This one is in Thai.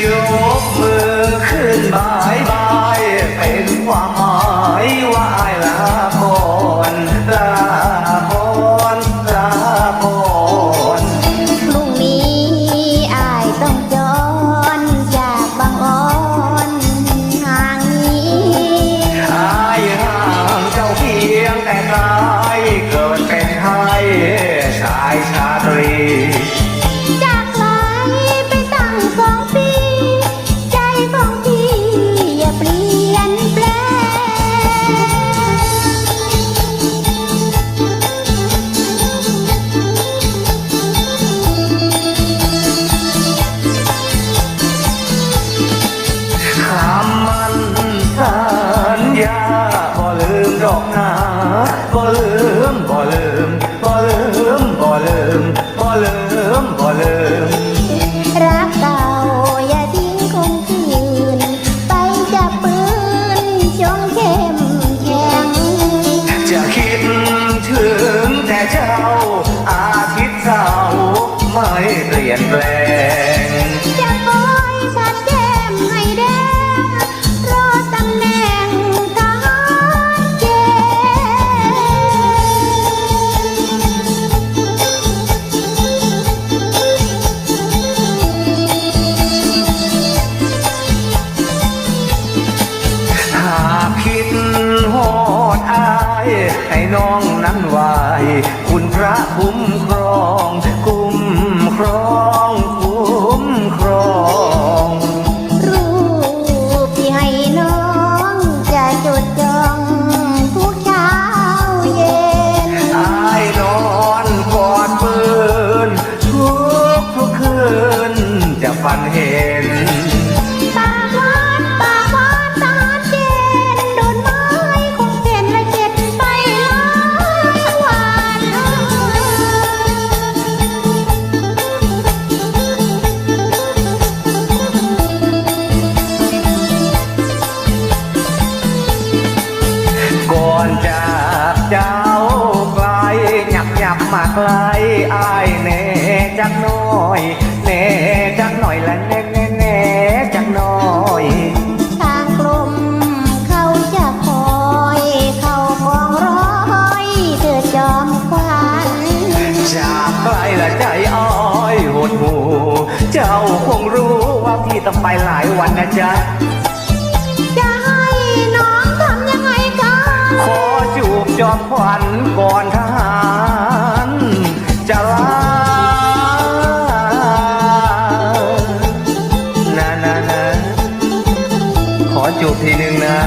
you. อกหนาบ่ลืมบ่ลืมบ่ลืมบ่ลืมบ่ลืมบ่ลืมรักเก่าอย่าทิ้งคนอื่นไปจับปืนชงเข้มแข็งจะคิดถึงแต่เจ้าอาทิตย์เสาไม่เปลี่ยนแปลง ให้น้องนั้นไหวคุณพระคุ้มครอง คุ้มครอง คุ้มครอง รูปที่ให้น้องจะจดจ้องทุกเช้าเย็นอายนอนกอดปืน แน่จักหน่อยและแน่แน่แน่จักหน่อยทางกลมเขาจะคอยเข้ากองร้อยเธอจอมควันจากไกลและใจอ้อยหดหูเจ้าคงรู้ว่าพี่ต้องไปหลายวันนะจ๊ะจะให้น้องทำยังไงกันขอจูบจอมขวัญก่อนทห จูบทีนึงนะ